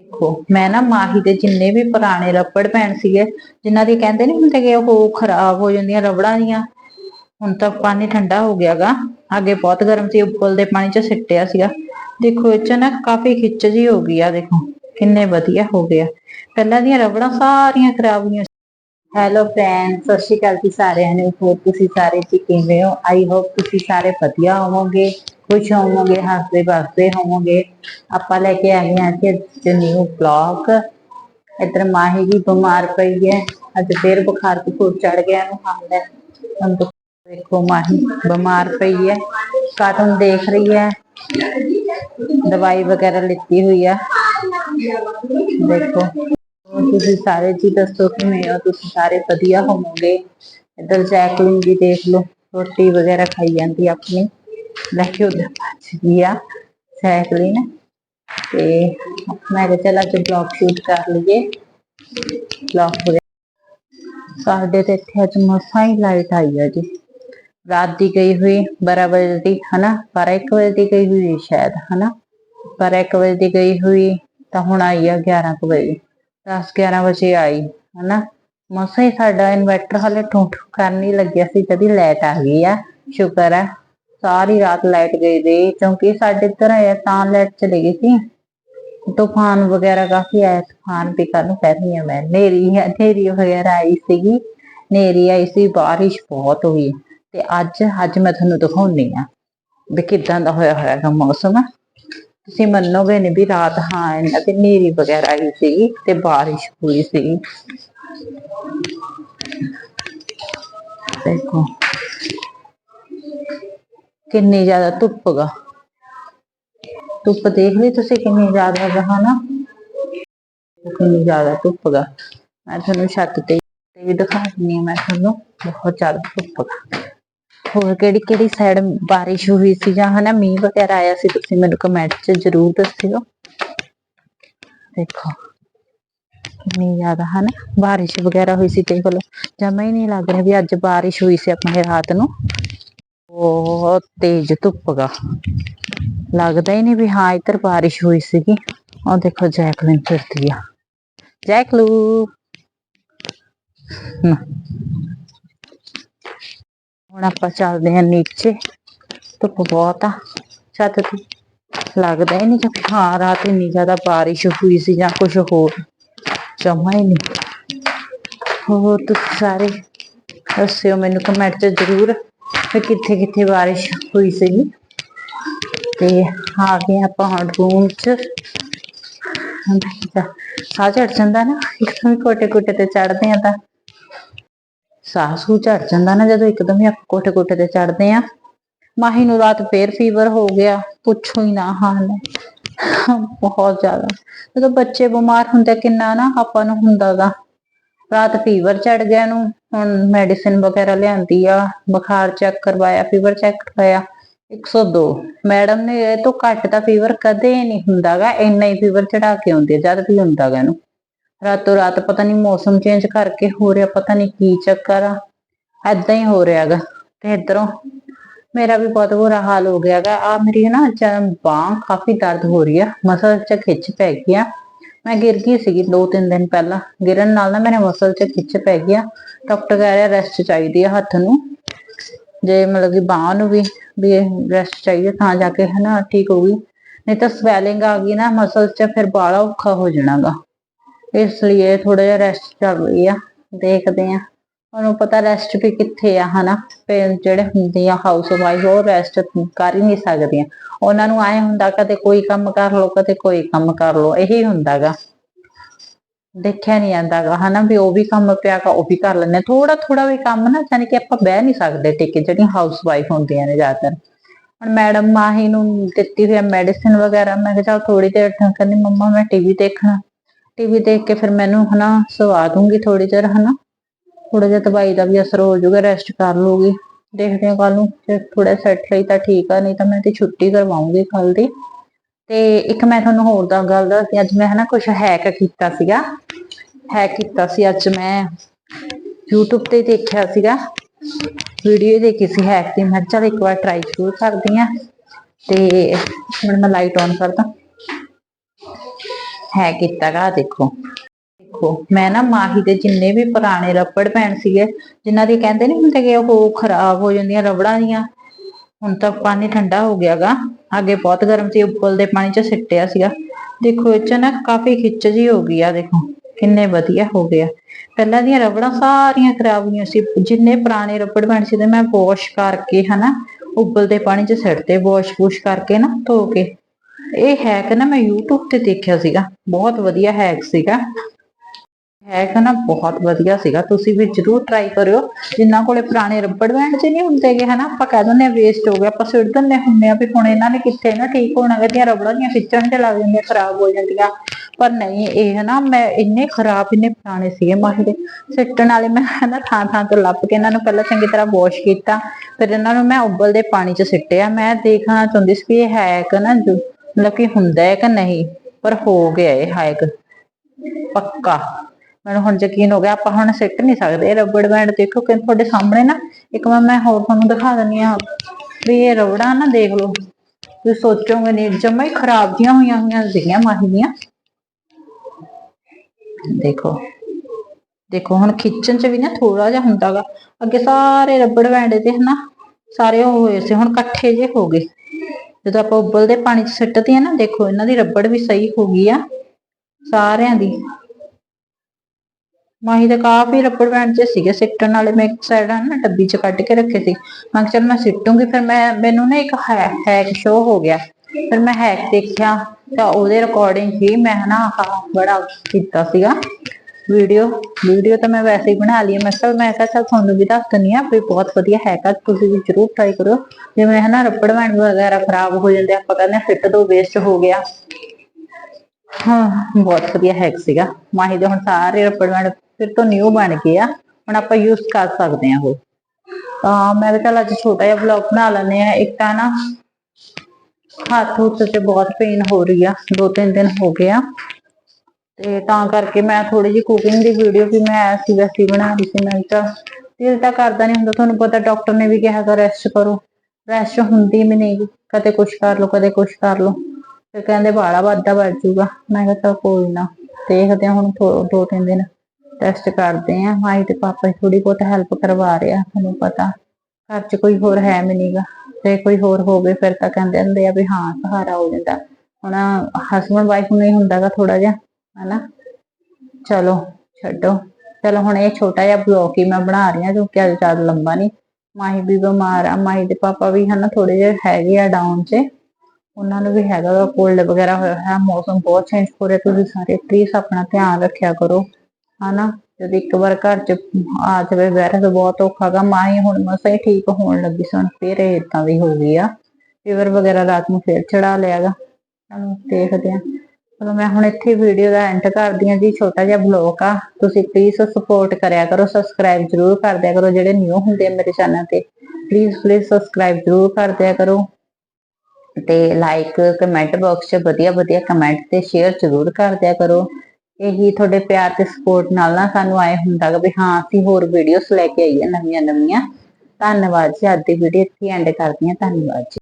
ਦੇਖੋ, ਮੈਂ ਨਾ ਮਾਹੀ ਦੇ ਜਿੰਨੇ ਵੀ ਪੁਰਾਣੇ ਰੱਬੜ ਪੈਣ ਸੀਗੇ, ਜਿਨ੍ਹਾਂ ਦੀ ਕਹਿੰਦੇ ਨਹੀਂ ਹੁੰਦੇ ਕਿ ਉਹ ਖਰਾਬ ਹੋ ਜਾਂਦੀਆਂ ਰਬੜਾਂ ਦੀਆਂ, ਹੁਣ ਤਾਂ ਪਾਣੀ ਠੰਡਾ ਹੋ ਗਿਆਗਾ, ਅੱਗੇ ਬਹੁਤ ਗਰਮ ਸੀ ਉਬਲਦੇ ਪਾਣੀ 'ਚ ਸਿੱਟਿਆ ਸੀਗਾ। ਦੇਖੋ, ਇਹ 'ਚ ਨਾ ਕਾਫੀ ਖਿੱਚ ਜੀ ਹੋ ਗਈ ਆ, ਦੇਖੋ, ਕਿੰਨੇ ਵਧੀਆ ਹੋ ਗਿਆ ਪਹਿਲਾਂ ਦੀਆਂ ਰਬੜਾਂ ਸਾਰੀਆਂ ਖਰਾਬ ਹੋਈਆਂ ਹੈਲੋ ਫਰੈਂਡਸ ਸਤਿ ਸ਼੍ਰੀ ਅਕਾਲ ਜੀ ਸਾਰਿਆਂ ਨੂੰ। ਹੋਰ ਤੁਸੀਂ ਸਾਰੇ ਜੀ ਕਿਵੇਂ ਹੋ? ਆਈ ਹੋਪ ਤੁਸੀਂ ਸਾਰੇ ਵਧੀਆ ਹੋਵੋਗੇ, ਖੁਸ਼ ਹੋਵੋਗੇ, ਹੱਸਦੇ ਵਸਦੇ ਹੋਵੋਗੇ। ਆਪਾਂ ਲੈ ਕੇ ਆਏ ਹਾਂ ਅੱਜ ਨਿਊ ਬਲੌਗ ਇਧਰ ਮਾਹੀ ਜੀ ਬਿਮਾਰ ਪਈ ਹੈ। ਅੱਜ ਫੇਰ ਬੁਖਾਰ ਤੇ ਚੜ ਗਿਆ ਨੂੰ ਹਾਲ ਹੈ ਹੁਣ ਦੇਖੋ ਮਾਹੀ ਬਿਮਾਰ ਪਈ ਹੈ। ਕਾਰਟੂਨ ਦੇਖ ਰਹੀ ਹੈ। ਦਵਾਈ ਵਗੈਰਾ ਲਿੱਤੀ ਹੋਈ ਆ। ਦੇਖੋ। ਤੁਸੀਂ ਸਾਰੇ ਜੀ ਦੱਸੋ ਕਿਵੇਂ ਹੋ? ਤੁਸੀਂ ਸਾਰੇ ਵਧੀਆ ਹੋਵੋਗੇ? ਇੱਧਰ ਜੈਕਲਿਨ ਜੀ ਦੇਖ ਲਓ, ਰੋਟੀ ਵਗੈਰਾ ਖਾਈ ਜਾਂਦੀ ਆਪਣੀ। ਲੈ ਕੇ ਉਧਰ ਭੱਜ ਗਈ ਜੈਕਲਿਨ। ਤੇ ਮੈਂ ਕਿਹਾ ਚੱਲ ਅੱਜ ਬਲੌਗ ਸ਼ੂਟ ਕਰ ਲਈਏ। ਬਲੌਗ ਸਾਡੇ ਤੇ ਇੱਥੇ ਅੱਜ ਮਸਾਂ ਹੀ ਲਾਈਟ ਆਈ ਆ ਜੀ। ਰਾਤ ਦੀ ਗਈ ਹੋਈ 12 ਵਜੇ ਦੀ, ਹਨਾ? 12 1 ਵਜੇ ਦੀ ਗਈ ਹੋਈ ਸ਼ਾਇਦ, ਹਨਾ? 12 1 ਵਜੇ ਦੀ ਗਈ ਹੋਈ, ਤਾਂ ਹੁਣ ਆਈ ਆ 11 ਕੁ ਵਜੇ। 10 11 ਵਜੇ ਆਈ, ਹਨਾ? ਮਸਾਂ ਹੀ ਸਾਡਾ ਇਨਵਰਟਰ ਹਲੇ ਠੂਠ ਕਰਨ ਹੀ ਲੱਗਿਆ ਸੀ ਜਦੀ ਲਾਈਟ ਆ ਗਈ ਆ, ਸ਼ੁਕਰ ਹੈ ਸਾਰੀ ਰਾਤ ਲਾਈਟ ਗਈ ਰਹੀ ਕਿਉਂਕਿ ਸਾਡੇ ਇੱਧਰ ਆਇਆ ਤਾਂ ਲਾਈਟ ਚਲੀ ਗਈ ਸੀ। ਤੂਫਾਨ ਵਗੈਰਾ ਕਾਫੀ ਆਇਆ ਤੂਫਾਨ ਵੀ ਕਾਹਨੂੰ ਕਹਿ ਰਹੀ ਹਾਂ ਮੈਂ। ਨੇਰੀ ਨੇਰੀ ਵਗੈਰਾ ਆਈ ਸੀਗੀ ਨੇਰੀ ਆਈ ਸੀ, ਬਾਰਿਸ਼ ਬਹੁਤ ਹੋਈ ਤੇ ਅੱਜ ਅੱਜ ਮੈਂ ਤੁਹਾਨੂੰ ਦਿਖਾਉਣੀ ਆ ਵੀ ਕਿਦਾਂ ਦਾ ਹੋਇਆ ਹੋਇਆ ਹੈ ਮੌਸਮ। ਤੁਸੀਂ ਮੰਨੋਗੇ ਨਹੀਂ ਵੀ ਰਾਤ ਹਾਂ ਇਹਨਾਂ ਤੇ ਨੇਰੀ ਵਗੈਰਾ ਹੀ ਸੀ ਤੇ ਬਾਰਿਸ਼ ਹੋਈ ਸੀ ਦੇਖੋ। ਕਿੰਨੀ ਜ਼ਿਆਦਾ ਧੁੱਪ ਗਾ। ਧੁੱਪ ਦੇਖ ਲਈ ਤੁਸੀਂ ਕਿੰਨੀ ਜ਼ਿਆਦਾ ਗਾ, ਹਨਾ? ਕਿੰਨੀ ਜ਼ਿਆਦਾ ਧੁੱਪ ਗਾ। ਮੈਂ ਤੁਹਾਨੂੰ ਛੱਤ ਤੇ ਵੀ ਦਿਖਾ ਦਿੰਨੀ ਹਾਂ, ਮੈਂ ਤੁਹਾਨੂੰ। ਬਹੁਤ ਜ਼ਿਆਦਾ ਧੁੱਪ ਗਾ। ਹੋਰ ਕਿਹੜੀ ਕਿਹੜੀ ਸਾਈਡ ਬਾਰਿਸ਼ ਹੋਈ ਸੀ ਜਾਂ ਹਨਾ ਮੀਂਹ ਵਗੈਰਾ ਆਇਆ ਸੀ, ਤੁਸੀਂ ਮੈਨੂੰ ਕਮੈਂਟ 'ਚ ਜ਼ਰੂਰ ਦੱਸਿਓ। ਦੇਖੋ ਕਿੰਨੀ ਜ਼ਿਆਦਾ ਹਨਾ, ਬਾਰਿਸ਼ ਵਗੈਰਾ ਹੋਈ ਸੀ ਦੇਖ ਲਓ ਜਮਾ ਹੀ ਨਹੀਂ ਲੱਗ ਰਿਹਾ ਵੀ ਅੱਜ ਬਾਰਿਸ਼ ਹੋਈ ਸੀ ਆਪਣੇ ਰਾਤ ਨੂੰ। ਬਹੁਤ ਤੇਜ਼ ਧੁੱਪ ਗਾ। ਲੱਗਦਾ ਹੀ ਨਹੀਂ ਵੀ ਹਾਂ ਇੱਧਰ ਬਾਰਿਸ਼ ਹੋਈ ਸੀਗੀ। ਉਹ ਦੇਖੋ ਜੈਕਲਿਨ ਫਿਰਦੀ ਆ। ਜੈਕਲੂ। ਹੁਣ ਆਪਾਂ ਚੱਲਦੇ ਹਾਂ ਨੀਚੇ। ਧੁੱਪ ਬਹੁਤ ਆ। ਛੱਤ ਤੇ ਲੱਗਦਾ ਹੀ ਨਹੀਂ ਕਿ ਹਾਂ, ਰਾਤ ਇੰਨੀ ਜ਼ਿਆਦਾ ਬਾਰਿਸ਼ ਹੋਈ ਸੀ ਜਾਂ ਕੁਝ ਹੋਰ। ਜਮਾ ਹੀ ਨਹੀਂ। ਹੋਰ ਤੁਸੀਂ ਸਾਰੇ ਦੱਸਿਓ ਮੈਨੂੰ ਕਮੈਂਟ 'ਚ ਜ਼ਰੂਰ ਕਿ ਕਿੱਥੇ ਕਿੱਥੇ ਬਾਰਿਸ਼ ਹੋਈ ਸੀਗੀ। ਤੇ ਆ ਗਏ ਆਪਾਂ ਹੁਣ ਰੂਮ 'ਚ। ਸਾਹ ਚੜ ਜਾਂਦਾ ਨਾ। ਇੱਕਦਮ ਹੀ ਕੋਟੇ ਕੋਟੇ ਤੇ ਚੜਦੇ ਆ ਤਾਂ ਸਾਹ ਸੂ ਚੜ ਜਾਂਦਾ ਨਾ ਜਦੋਂ ਇੱਕਦਮ ਹੀ ਆਪਾਂ ਕੋਠੇ ਕੋਟੇ ਤੇ ਚੜਦੇ ਆ ਮਾਹੀ ਨੂੰ ਰਾਤ ਫੇਰ ਫੀਵਰ ਹੋ ਗਿਆ। ਪੁੱਛੋ ਹੀ ਨਾ ਹਾਲ ਹੈ। ਬਹੁਤ ਜ਼ਿਆਦਾ। ਜਦੋਂ ਬੱਚੇ ਬਿਮਾਰ ਹੁੰਦੇ ਕਿੰਨਾ ਨਾ ਆਪਾਂ ਨੂੰ ਹੁੰਦਾਗਾ ਰਾਤ ਫੀਵਰ ਚੜ ਗਿਆ ਨੂੰ, ਹੁਣ ਮੈਡੀਸਿਨ ਵਗੈਰਾ ਲਿਆਂਦੀ ਆ, ਬੁਖਾਰ ਚੈੱਕ ਕਰਵਾਇਆ ਫੀਵਰ ਚੈੱਕ ਕਰਵਾਇਆ। 102 ਮੈਡਮ ਨੇ ਇਹ ਤੋਂ ਘੱਟ ਤਾਂ ਫੀਵਰ ਕਦੇ ਨਹੀਂ ਹੁੰਦਾਗਾ ਇੰਨਾ ਹੀ ਫੀਵਰ ਚੜਾ ਕੇ ਆਉਂਦੀ ਆ, ਜਦ ਵੀ ਹੁੰਦਾਗਾ ਇਹਨੂੰ। ਰਾਤੋਂ ਰਾਤ ਪਤਾ ਨਹੀਂ ਮੌਸਮ ਚੇਂਜ ਕਰਕੇ ਹੋ ਰਿਹਾ, ਪਤਾ ਨਹੀਂ ਕੀ ਚੱਕਰ ਆ। ਐਦਾਂ ਹੀ ਹੋ ਰਿਹਾਗਾ। ਤੇ ਇਧਰੋਂ ਮੇਰਾ ਵੀ ਬਹੁਤ ਬੁਰਾ ਹਾਲ ਹੋ ਗਿਆਗਾ ਆ ਮੇਰੀ ਨਾ ਬਾਹ ਕਾਫੀ ਦਰਦ ਹੋ ਰਹੀ ਆ ਮਸਲ ਚ ਖਿੱਚ ਪੈ ਗਈ ਆ। ਮੈਂ ਗਿਰ ਗਈ ਸੀਗੀ 2-3 ਦਿਨ ਪਹਿਲਾਂ। ਗਿਰਨ ਨਾਲ ਨਾ ਮੇਰੇ ਮਸਲ 'ਚ ਖਿੱਚ ਪੈ ਗਿਆ ਡਾਕਟਰ ਕਹਿ ਰਿਹਾ ਰੈਸਟ ਚਾਹੀਦੀ ਆ ਹੱਥ ਨੂੰ। ਜੇ ਮਤਲਬ ਕਿ ਬਾਹ ਨੂੰ ਵੀ ਵੀ ਰੈਸਟ ਚਾਹੀਦੀ ਤਾਂ ਜਾ ਕੇ ਹਨਾ ਠੀਕ ਹੋਊਗੀ ਨਹੀਂ ਤਾਂ ਸਵੈਲਿੰਗ ਆ ਗਈ ਨਾ ਮਸਲ 'ਚ, ਫਿਰ ਬਾਲਾ ਔਖਾ ਹੋ ਜਾਣਾਗਾ। ਇਸ ਲਈ ਥੋੜਾ ਜਿਹਾ ਰੈਸਟ ਚੱਲ ਰਹੀ ਆ, ਦੇਖਦੇ ਆ ਉਹਨੂੰ ਪਤਾ ਰੈਸਟ ਵੀ ਕਿੱਥੇ ਆ, ਹਨਾ? ਤੇ ਜਿਹੜੇ ਹੁੰਦੇ ਆ ਹਾਊਸ ਵਾਈਫ ਉਹ ਰੈਸਟ ਕਰ ਹੀ ਨਹੀਂ ਸਕਦੀਆਂ। ਉਹਨਾਂ ਨੂੰ ਆਏ ਹੁੰਦਾ ਕਦੇ ਕੋਈ ਕੰਮ ਕਰ ਲਓ, ਕਦੇ ਕੋਈ ਕੰਮ ਕਰ ਲਓ, ਇਹੀ ਹੁੰਦਾਗਾ। ਦੇਖਿਆ ਨਹੀਂ ਜਾਂਦਾਗਾ, ਹਨਾ? ਵੀ ਉਹ ਵੀ ਕੰਮ ਪਿਆ ਕਾ ਉਹ ਵੀ ਕਰ ਲੈਂਦੇ ਥੋੜਾ ਥੋੜਾ ਵੀ ਕੰਮ ਨਾ, ਯਾਨੀ ਕਿ ਆਪਾਂ ਬਹਿ ਨਹੀਂ ਸਕਦੇ ਟਿਕੇ, ਜਿਹੜੀਆਂ ਹਾਊਸ ਵਾਈਫ ਹੁੰਦੀਆਂ ਨੇ ਜ਼ਿਆਦਾਤਰ। ਹੁਣ ਮੈਡਮ ਮਾਹੀ ਨੂੰ ਦਿੱਤੀ ਹੋਈ ਮੈਡੀਸਿਨ ਵਗੈਰਾ, ਮੈਂ ਕਿਹਾ ਚਲ ਥੋੜੀ ਦੇਰ ਕਹਿੰਦੀ, ਮੰਮਾ, ਮੈਂ ਟੀਵੀ ਦੇਖਣਾ। ਟੀਵੀ ਦੇਖ ਕੇ ਫਿਰ ਮੈਨੂੰ ਹਨਾ ਸਵਾ ਦੂੰਗੀ ਥੋੜੀ ਦੇਰ, ਹਨਾ। ਥੋੜਾ ਜਿਹਾ ਦਵਾਈ ਦਾ ਵੀ ਅਸਰ ਹੋ ਜਾਊਗਾ ਰੈਸਟ ਕਰ ਲੂਗੀ ਦੇਖਦੇ ਹਾਂ ਕੱਲ ਨੂੰ, ਜੇ ਥੋੜਾ ਸੈੱਟ ਲਈ ਤਾਂ ਠੀਕ ਆ, ਨਹੀਂ ਤਾਂ ਮੈਂ ਤੇ ਛੁੱਟੀ ਕਰਵਾਉਂਗੀ ਕੱਲ ਦੀ। ਤੇ ਇੱਕ ਮੈਂ ਤੁਹਾਨੂੰ ਹੋਰ ਦਾ ਗੱਲ ਦੱਸਦੀ ਅੱਜ ਮੈਂ ਹਨਾ ਕੁਝ ਹੈਕ ਕੀਤਾ ਸੀਗਾ। ਹੈਕ ਕੀਤਾ ਸੀ, ਅੱਜ ਮੈਂ YouTube ਤੇ ਦੇਖਿਆ ਸੀਗਾ। ਵੀਡੀਓ ਦੇਖੀ ਸੀ ਹੈਕ ਦੀ, ਮੈਂ ਕਿਹਾ ਚੱਲ ਇੱਕ ਵਾਰ ਟਰਾਈ ਜ਼ਰੂਰ ਕਰਦੀ ਆ ਤੇ ਹੁਣ ਮੈਂ ਲਾਈਟ ਔਨ ਕਰਦਾ। ਹੈ ਕੀਤਾਗਾ ਦੇਖੋ। ਦੇਖੋ, ਮੈਂ ਨਾ ਮਾਹੀ ਦੇ ਜਿੰਨੇ ਵੀ ਪੁਰਾਣੇ ਰੱਬੜ ਪੈਣ ਸੀਗੇ, ਜਿਨ੍ਹਾਂ ਦੀ ਕਹਿੰਦੇ ਨਹੀਂ ਹੁੰਦੇ ਕਿ ਉਹ ਖਰਾਬ ਹੋ ਜਾਂਦੀਆਂ ਰਬੜਾਂ ਦੀਆਂ, ਹੁਣ ਤਾਂ ਪਾਣੀ ਠੰਡਾ ਹੋ ਗਿਆਗਾ। ਅੱਗੇ ਬਹੁਤ ਗਰਮ ਸੀ ਉਬਲਦੇ ਪਾਣੀ 'ਚ ਸਿੱਟਿਆ ਸੀਗਾ। ਦੇਖੋ, ਇਹ 'ਚ ਨਾ ਕਾਫੀ ਖਿੱਚ ਜੀ ਹੋ ਗਈ ਆ, ਦੇਖੋ, ਕਿੰਨੇ ਵਧੀਆ ਹੋ ਗਿਆ ਪਹਿਲਾਂ ਦੀਆਂ ਰਬੜਾਂ ਸਾਰੀਆਂ ਖਰਾਬ ਹੋਈਆਂ ਸੀ। ਜਿੰਨੇ ਪੁਰਾਣੇ ਰੱਬੜ ਬੈਂਡ ਸੀ ਤੇ ਮੈਂ ਵਾਸ਼ ਕਰਕੇ ਹਨਾ ਉਬਲਦੇ ਪਾਣੀ 'ਚ ਸਿੱਟਦੇ ਵਾਸ਼ ਵੂਸ਼ ਕਰਕੇ ਨਾ ਧੋ ਕੇ। ਇਹ ਹੈਕ ਨਾ ਮੈਂ YouTube ਤੇ ਦੇਖਿਆ ਸੀਗਾ। ਬਹੁਤ ਵਧੀਆ ਹੈਕ ਸੀਗਾ। ਹੈਕ ਨਾ ਬਹੁਤ ਵਧੀਆ ਸੀਗਾ। ਤੁਸੀਂ ਵੀ ਜਰੂਰ ਟਰਾਈ ਕਰਿਓ। ਜਿਨ੍ਹਾਂ ਕੋਲੇ ਪੁਰਾਣੇ ਰੱਬੜ ਬੈਂਡ ਚ ਨਹੀਂ ਹੁੰਦੇਗੇ ਹਨਾ, ਆਪਾਂ ਕਹਿ ਦਿੰਦੇ ਆ ਵੇਸਟ ਹੋ ਗਿਆ, ਆਪਾਂ ਸਿੱਟ ਦਿੰਦੇ ਹੁੰਦੇ ਆ ਵੀ ਹੁਣ ਇਹਨਾਂ ਨੇ ਕਿੱਥੇ ਨਾ ਠੀਕ ਹੋਣਾ ਦੀਆਂ ਰਬੜਾਂ ਦੀਆਂ ਖਿੱਚਣ ਤੇ ਲੱਗ ਜਾਂਦੀਆਂ, ਖਰਾਬ ਹੋ ਜਾਂਦੀਆਂ। ਪਰ ਨਹੀਂ, ਇਹ ਹਨਾ ਮੈਂ ਇੰਨੇ ਖਰਾਬ, ਇੰਨੇ ਪੁਰਾਣੇ ਸੀਗੇ ਮਾਹੀ ਸਿੱਟਣ ਵਾਲੇ ਮੈਂ ਹਨਾ ਥਾਂ ਥਾਂ ਤੋਂ ਲੱਭ ਕੇ ਇਹਨਾਂ ਨੂੰ ਪਹਿਲਾਂ ਚੰਗੀ ਤਰ੍ਹਾਂ ਵਾਸ਼ ਕੀਤਾ। ਫਿਰ ਇਹਨਾਂ ਨੂੰ ਮੈਂ ਉਬਲਦੇ ਪਾਣੀ 'ਚ ਸਿੱਟਿਆ। ਮੈਂ ਦੇਖਣਾ ਚਾਹੁੰਦੀ ਸੀ ਵੀ ਇਹ ਹੈਕ ਨਾ ਮਤਲਬ ਕਿ ਹੁੰਦਾ ਹੈ ਕਿ ਨਹੀਂ, ਪਰ ਹੋ ਗਿਆ ਇਹ ਹੈਕ ਪੱਕਾ। ਮੈਨੂੰ ਹੁਣ ਯਕੀਨ ਹੋ ਗਿਆ, ਆਪਾਂ ਹੁਣ ਸਿੱਟ ਨਹੀਂ ਸਕਦੇ। ਇਹ ਰਬੜ ਬੈਂਡ ਦੇਖੋ ਕਿ ਤੁਹਾਡੇ ਸਾਹਮਣੇ ਨਾ, ਇੱਕ ਵਾਰ ਮੈਂ ਹੋਰ ਤੁਹਾਨੂੰ ਦਿਖਾ ਦਿੰਨੀ ਆ ਵੀ ਇਹ ਰਬੜਾਂ ਨਾ ਦੇਖ ਲਓ। ਤੁਸੀਂ ਸੋਚੋਗੇ ਨਹੀਂ, ਜਮਾ ਹੀ ਖਰਾਬ ਦੀਆਂ ਹੋਈਆਂ ਹੋਈਆਂ ਸੀਗੀਆਂ ਮਾਹੀ ਦੀਆਂ। ਦੇਖੋ ਦੇਖੋ, ਹੁਣ ਖਿੱਚਣ ਚ ਵੀ ਨਾ ਥੋੜਾ ਜਿਹਾ ਹੁੰਦਾਗਾ ਅੱਗੇ ਸਾਰੇ ਰਬੜ ਬੈਂਡ ਤੇ ਹਨਾ, ਸਾਰੇ ਹੋਏ ਸੀ, ਹੁਣ ਇਕੱਠੇ ਜੇ ਹੋ ਗਏ। ਜਦੋਂ ਆਪਾਂ ਉਬਲਦੇ ਪਾਣੀ ਚ ਸਿੱਟਦੇ ਆ ਨਾ, ਦੇਖੋ ਇਹਨਾਂ ਦੀ ਰਬੜ ਵੀ ਸਹੀ ਹੋ ਗਈ ਆ, ਸਾਰਿਆਂ ਦੀ। ਮਾਹੀ ਦਾ ਕਾਫੀ ਰੱਬੜ ਬੈਂਡ ਚ ਸੀਗੇ, ਸਿੱਟਣ ਵਾਲੇ ਮੈਂ ਇੱਕ ਸਾਈਡ ਨਾ ਡੱਬੀ ਚ ਕੱਢ ਕੇ ਰੱਖੇ ਸੀ। ਮੈਂ ਕਿਹਾ ਚਲ ਮੈਂ ਸਿੱਟੂੰਗੀ, ਫਿਰ ਮੈਂ, ਮੈਨੂੰ ਨਾ ਇੱਕ ਹੈਕ ਸ਼ੋ ਹੋ ਗਿਆ। ਫਿਰ ਮੈਂ ਹੈਕ ਦੇਖਿਆ, ਤਾਂ ਉਹਦੇ ਰਿਕਾਰਡਿੰਗ ਹੀ ਮੈਂ ਨਾ ਬੜਾ ਕੀਤਾ ਸੀਗਾ। ਵੀਡੀਓ ਵੀਡੀਓ ਤਾਂ ਮੈਂ ਵੈਸੇ ਹੀ ਬਣਾ ਲਈ ਮੈਂ ਕਿਹਾ ਮੈਂ ਕਿਹਾ ਚੱਲ ਤੁਹਾਨੂੰ ਵੀ ਦੱਸ ਦਿੰਦੀ ਆ ਵੀ ਬਹੁਤ ਵਧੀਆ ਹੈਕ ਤੁਸੀਂ ਵੀ ਜ਼ਰੂਰ ਟਰਾਈ ਕਰੋ ਜਿਵੇਂ ਹਨਾ ਰੱਬੜ ਬੈਂਡ ਵਗੈਰਾ ਖਰਾਬ ਹੋ ਜਾਂਦੇ, ਆਪਾਂ ਕਹਿੰਦੇ ਫਿੱਟ ਦੋ ਵੇਸਟ ਹੋ ਗਿਆ। ਹਾਂ, ਬਹੁਤ ਵਧੀਆ ਹੈਕ ਸੀਗਾ। ਮਾਹੀ ਦੇ ਹੁਣ ਸਾਰੇ ਰੱਬੜ ਵੈਂਡ ਫਿਰ ਤੋਂ ਨਿਊ ਬਣ ਗਏ ਆ। ਹੁਣ ਆਪਾਂ ਯੂਜ਼ ਕਰ ਸਕਦੇ ਆ ਉਹ। ਤਾਂ ਮੈਂ ਕਿਹਾ ਚੱਲ ਅੱਜ ਛੋਟਾ ਜਿਹਾ ਵਲੌਗ ਬਣਾ ਲੈਂਦੇ ਆ ਇੱਕ ਤਾਂ ਨਾ ਹੱਥ ਹੁੱਥ ਤੇ ਬਹੁਤ ਪੇਨ ਹੋ ਰਹੀ ਆ। ਦੋ ਤਿੰਨ ਦਿਨ ਹੋ ਗਏ ਆ। ਤੇ ਤਾਂ ਕਰਕੇ ਮੈਂ ਥੋੜੀ ਜਿਹੀ ਕੁਕਿੰਗ ਦੀ ਵੀਡੀਓ ਵੀ ਮੈਂ ਐਸੀ ਵੈਸੀ ਬਣਾ ਰਹੀ ਸੀ ਮੈਂ ਤਾਂ। ਦਿਲ ਤਾਂ ਕਰਦਾ ਨਹੀਂ ਹੁੰਦਾ, ਤੁਹਾਨੂੰ ਪਤਾ ਡਾਕਟਰ ਨੇ ਵੀ ਕਿਹਾ ਕਰ ਰੈਸਟ ਕਰੋ। ਰੈਸਟ ਹੁੰਦੀ ਵੀ ਨਹੀਂ, ਕਦੇ ਕੁਛ ਕਰ ਲਓ, ਕਦੇ ਕੁਛ ਕਰ ਲਓ। ਫਿਰ ਕਹਿੰਦੇ ਬਾੜਾ ਵਾਧਾ ਵੱਜ ਜੂਗਾ ਮੈਂ ਕਿਹਾ ਚੱਲ ਕੋਈ ਨਾ, ਦੇਖਦੇ ਹਾਂ ਹੁਣ ਦੋ ਤਿੰਨ ਦਿਨ ਰੈਸਟ ਕਰਦੇ ਆ ਮਾਈ ਤੇ ਪਾਪਾ ਥੋੜੀ ਬਹੁਤ ਹੈਲਪ ਕਰਵਾ ਰਿਹਾ ਤੁਹਾਨੂੰ ਪਤਾ। ਘਰ 'ਚ ਕੋਈ ਹੋਰ ਹੈ ਵੀ ਨਹੀਂਗਾ ਤੇ ਕੋਈ ਹੋਰ ਹੋਵੇ ਫਿਰ ਤਾਂ ਕਹਿੰਦੇ ਹੁੰਦੇ ਆ ਵੀ ਹਾਂ, ਸਹਾਰਾ ਹੋ ਜਾਂਦਾ। ਹੁਣ ਹਸਬੰਡ ਵਾਈਫ ਨੂੰ ਹੀ ਹੁੰਦਾਗਾ ਥੋੜਾ ਜਿਹਾ। ਹਨਾ? ਚਲੋ, ਛੱਡੋ। ਚਲੋ, ਹੁਣ ਇਹ ਛੋਟਾ ਜਿਹਾ ਬਲੌਗ ਹੀ ਮੈਂ ਬਣਾ ਰਹੀ ਹਾਂ, ਜੋ ਕਿ ਜ਼ਿਆਦਾ ਲੰਬਾ ਨਹੀਂ। ਮਾਹੀ ਵੀ ਬਿਮਾਰ ਆ, ਮਾਹੀ ਦੇ ਪਾਪਾ ਵੀ ਹਨਾ ਥੋੜੇ ਜਿਹੇ ਹੈਗੇ ਆ ਡਾਊਨ 'ਚ। ਉਹਨਾਂ ਨੂੰ ਵੀ ਹੈਗਾ ਕੋਲਡ ਵਗੈਰਾ ਹੋਇਆ ਹੈ ਮੌਸਮ ਬਹੁਤ ਚੇਂਜ ਹੋ ਰਿਹਾ, ਤੁਸੀਂ ਸਾਰੇ ਪਲੀਜ਼ ਆਪਣਾ ਧਿਆਨ ਰੱਖਿਆ ਕਰੋ, ਹਨਾ? ਜਦ ਇੱਕ ਵਾਰ ਘਰ ਚ ਆ ਜਾਵੇ ਵਾਇਰਸ ਬਹੁਤ ਔਖਾ ਗਾ। ਮਾਹੀ ਹੁਣ ਮਸਾਂ ਹੀ ਠੀਕ ਹੋਣ ਲੱਗੀ ਸੀ, ਹੁਣ ਫੇਰ ਇਹ ਏਦਾਂ ਦੀ ਹੋ ਗਈ ਆ। ਫੀਵਰ ਵਗੈਰਾ ਰਾਤ ਨੂੰ ਫੇਰ ਚੜਾ ਲਿਆਗਾ ਚਲੋ ਦੇਖਦੇ ਆ ਚਲੋ ਮੈਂ ਹੁਣ ਇੱਥੇ ਵੀਡੀਓ ਦਾ ਐਂਡ ਕਰਦੀ ਹਾਂ ਜੀ, ਛੋਟਾ ਜਿਹਾ ਬਲੌਗ ਆ। ਤੁਸੀਂ ਪਲੀਜ਼ ਸਪੋਰਟ ਕਰਿਆ ਕਰੋ ਸਬਸਕ੍ਰਾਈਬ ਜਰੂਰ ਕਰ ਦਿਆ ਕਰੋ, ਜਿਹੜੇ ਨਿਊ ਹੁੰਦੇ ਆ ਮੇਰੇ ਚੈਨਲ ਤੇ। ਪਲੀਜ਼ ਪਲੀਜ਼ ਸਬਸਕ੍ਰਾਈਬ ਜਰੂਰ ਕਰ ਦਿਆ ਕਰੋ। ਤੇ ਲਾਈਕ ਕਮੈਂਟ ਬਾਕਸ 'ਚ ਵਧੀਆ ਵਧੀਆ ਕਮੈਂਟ ਤੇ ਸ਼ੇਅਰ ਜ਼ਰੂਰ ਕਰ ਦਿਆ ਕਰੋ। ਇਹੀ ਤੁਹਾਡੇ ਪਿਆਰ ਤੇ ਸਪੋਰਟ ਨਾਲ ਨਾ ਸਾਨੂੰ ਆਏ ਹੁੰਦਾ ਗਾ ਵੀ ਹਾਂ, ਅਸੀਂ ਹੋਰ ਵੀਡੀਓਜ਼ ਲੈ ਕੇ ਆਈਏ ਨਵੀਆਂ ਨਵੀਆਂ ਧੰਨਵਾਦ ਜੀ, ਅੱਜ ਦੀ ਵੀਡੀਓ ਇੱਥੇ ਐਂਡ ਕਰਦੀ ਹਾਂ। ਧੰਨਵਾਦ ਜੀ।